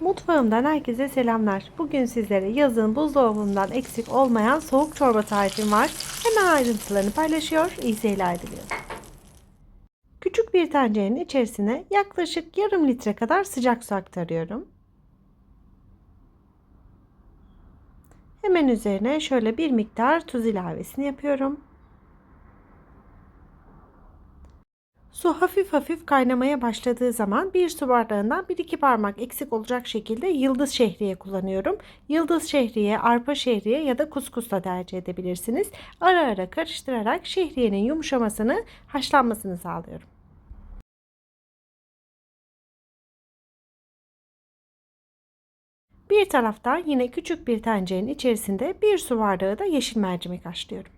Mutfağımdan herkese selamlar. Bugün sizlere yazın buzdolabından eksik olmayan soğuk çorba tarifim var. Hemen ayrıntılarını paylaşıyor, iyi seyirler diliyorum. Küçük bir tencerenin içerisine yaklaşık yarım litre kadar sıcak su aktarıyorum. Hemen üzerine şöyle bir miktar tuz ilavesini yapıyorum. Su hafif hafif kaynamaya başladığı zaman bir su bardağından 1-2 parmak eksik olacak şekilde yıldız şehriye kullanıyorum. Yıldız şehriye, arpa şehriye ya da kuskus da tercih edebilirsiniz. Ara ara karıştırarak şehriyenin yumuşamasını, haşlanmasını sağlıyorum. Bir taraftan yine küçük bir tencerenin içerisinde bir su bardağı da yeşil mercimek haşlıyorum.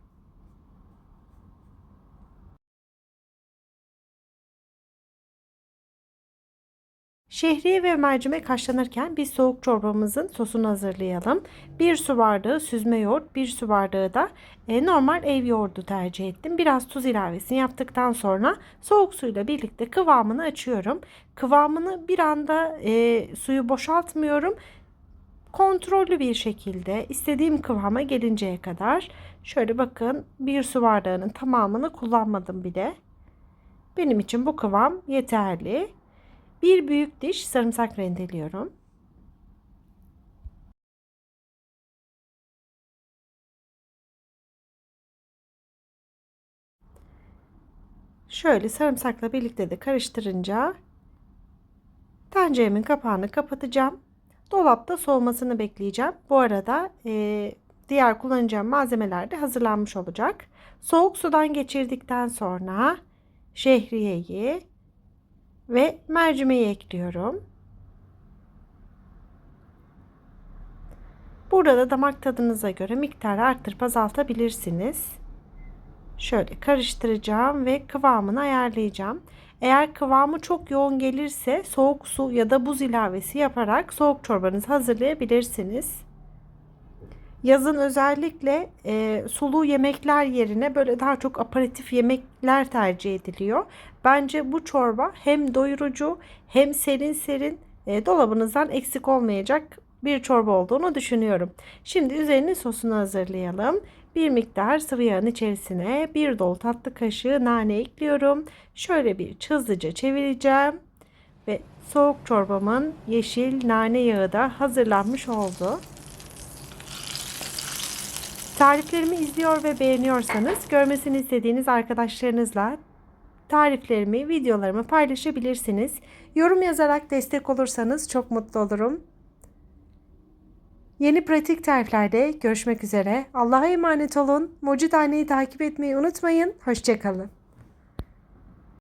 Şehriye ve mercimek haşlanırken biz soğuk çorbamızın sosunu hazırlayalım. Bir su bardağı süzme yoğurt, bir su bardağı da e, normal ev yoğurdu tercih ettim. Biraz tuz ilavesini yaptıktan sonra soğuk suyla birlikte kıvamını açıyorum. Kıvamını bir anda e, suyu boşaltmıyorum. Kontrollü bir şekilde istediğim kıvama gelinceye kadar şöyle bakın bir su bardağının tamamını kullanmadım bile. Benim için bu kıvam yeterli. Bir büyük diş sarımsak rendeliyorum. Şöyle sarımsakla birlikte de karıştırınca tenceremin kapağını kapatacağım. Dolapta soğumasını bekleyeceğim. Bu arada e, diğer kullanacağım malzemeler de hazırlanmış olacak. Soğuk sudan geçirdikten sonra şehriyeyi ve mercimeği ekliyorum. Burada damak tadınıza göre miktarı arttırıp azaltabilirsiniz. Şöyle karıştıracağım ve kıvamını ayarlayacağım. Eğer kıvamı çok yoğun gelirse soğuk su ya da buz ilavesi yaparak soğuk çorbanızı hazırlayabilirsiniz. Yazın özellikle e, sulu yemekler yerine böyle daha çok aperatif yemekler tercih ediliyor. Bence bu çorba hem doyurucu hem serin serin e, dolabınızdan eksik olmayacak bir çorba olduğunu düşünüyorum. Şimdi üzerine sosunu hazırlayalım. Bir miktar sıvı yağın içerisine bir dolu tatlı kaşığı nane ekliyorum. Şöyle bir hızlıca çevireceğim. Ve soğuk çorbamın yeşil nane yağı da hazırlanmış oldu. Tariflerimi izliyor ve beğeniyorsanız görmesini istediğiniz arkadaşlarınızla tariflerimi, videolarımı paylaşabilirsiniz. Yorum yazarak destek olursanız çok mutlu olurum. Yeni pratik tariflerde görüşmek üzere. Allah'a emanet olun. Mucit Hane'yi takip etmeyi unutmayın. Hoşçakalın.